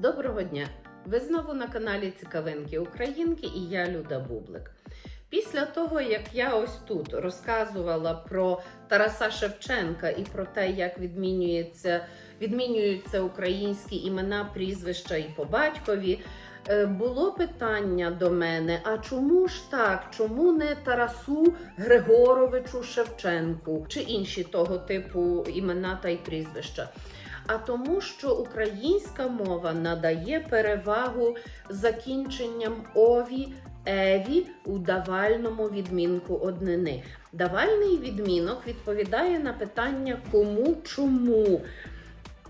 Доброго дня! Ви знову на каналі Цікавинки Українки і я Люда Бублик. Після того, як я ось тут розказувала про Тараса Шевченка і про те, як відмінюється, відмінюються українські імена, прізвища і по батькові, е, було питання до мене: а чому ж так? Чому не Тарасу Григоровичу Шевченку чи інші того типу імена та й прізвища? А тому, що українська мова надає перевагу закінченням ові, еві у давальному відмінку однини. Давальний відмінок відповідає на питання кому, чому.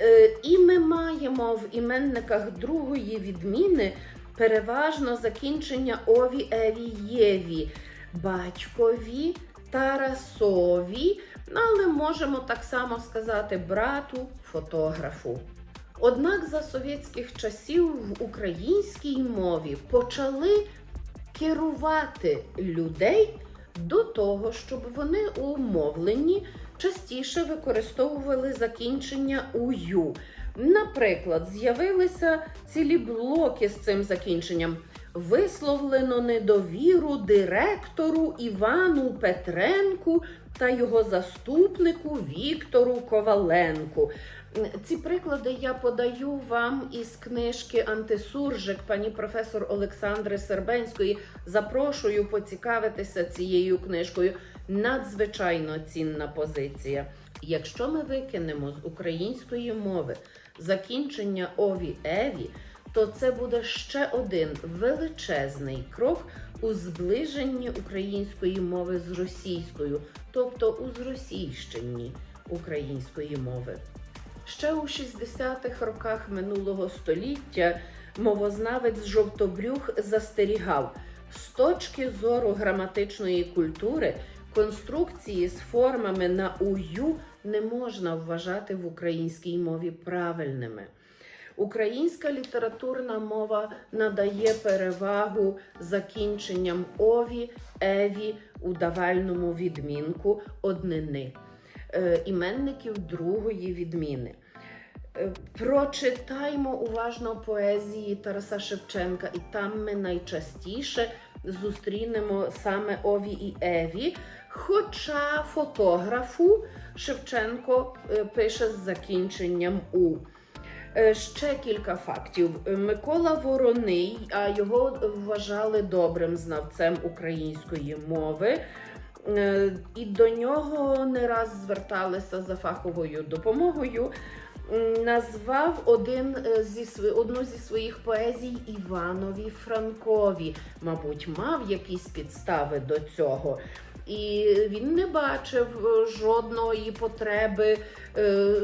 Е, і ми маємо в іменниках другої відміни переважно закінчення ові, еві, єві, батькові, Тарасові, але можемо так само сказати брату, фотографу. Однак за совєтських часів в українській мові почали керувати людей до того, щоб вони у мовленні частіше використовували закінчення ую. Наприклад, з'явилися цілі блоки з цим закінченням. Висловлено недовіру директору Івану Петренку та його заступнику Віктору Коваленку. Ці приклади я подаю вам із книжки Антисуржик пані професор Олександри Сербенської. Запрошую поцікавитися цією книжкою. Надзвичайно цінна позиція. Якщо ми викинемо з української мови закінчення ові еві, то це буде ще один величезний крок у зближенні української мови з російською, тобто у зросійщенні української мови. Ще у 60-х роках минулого століття мовознавець Жовтобрюх застерігав з точки зору граматичної культури конструкції з формами на ую не можна вважати в українській мові правильними. Українська літературна мова надає перевагу закінченням ові, еві у давальному відмінку однини е, іменників другої відміни. Е, Прочитаймо уважно поезії Тараса Шевченка, і там ми найчастіше зустрінемо саме Ові і Еві. Хоча фотографу Шевченко е, пише з закінченням У. Е, Ще кілька фактів. Е, Микола Вороний, а його вважали добрим знавцем української мови. Е, І до нього не раз зверталися за фаховою допомогою. Назвав один зі одну зі своїх поезій Іванові Франкові. Мабуть, мав якісь підстави до цього. І він не бачив е, жодної потреби е,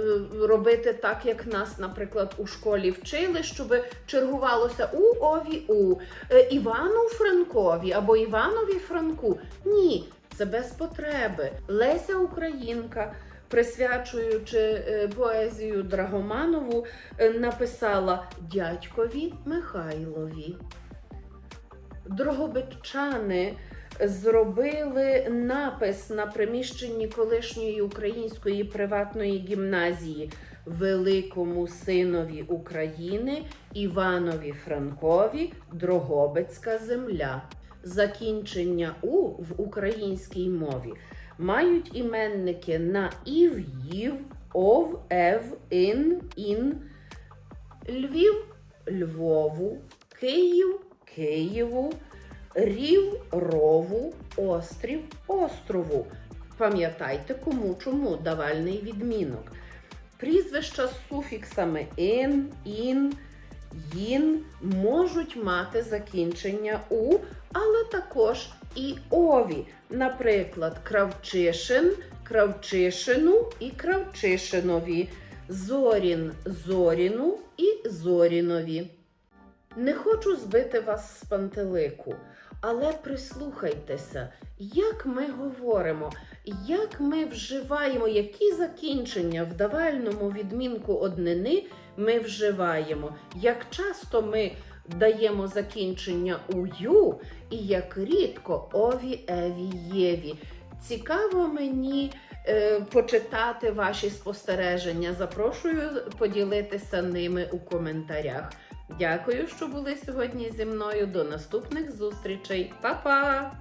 робити так, як нас, наприклад, у школі вчили, щоб чергувалося у Ові У, е, Івану Франкові або Іванові Франку. Ні, це без потреби. Леся Українка, присвячуючи поезію Драгоманову, написала дядькові Михайлові. Дрогобичани зробили напис на приміщенні колишньої української приватної гімназії великому синові України Іванові Франкові Дрогобицька земля. Закінчення у в українській мові мають іменники на ів, їв, ов, ев, ін, ін, Львів, Львову, Київ, Києву, Рів, Рову, Острів, Острову. Пам'ятайте, кому чому давальний відмінок. Прізвища з суфіксами ин, ін, їн можуть мати закінчення у, але також і ові. Наприклад, Кравчишин, Кравчишину і Кравчишинові, Зорін, Зоріну і Зорінові. Не хочу збити вас з пантелику, але прислухайтеся, як ми говоримо, як ми вживаємо, які закінчення в давальному відмінку однини ми вживаємо, як часто ми даємо закінчення ую і як рідко ові, еві, єві. Цікаво мені е, почитати ваші спостереження. Запрошую поділитися ними у коментарях. Дякую, що були сьогодні зі мною. До наступних зустрічей. Па-па!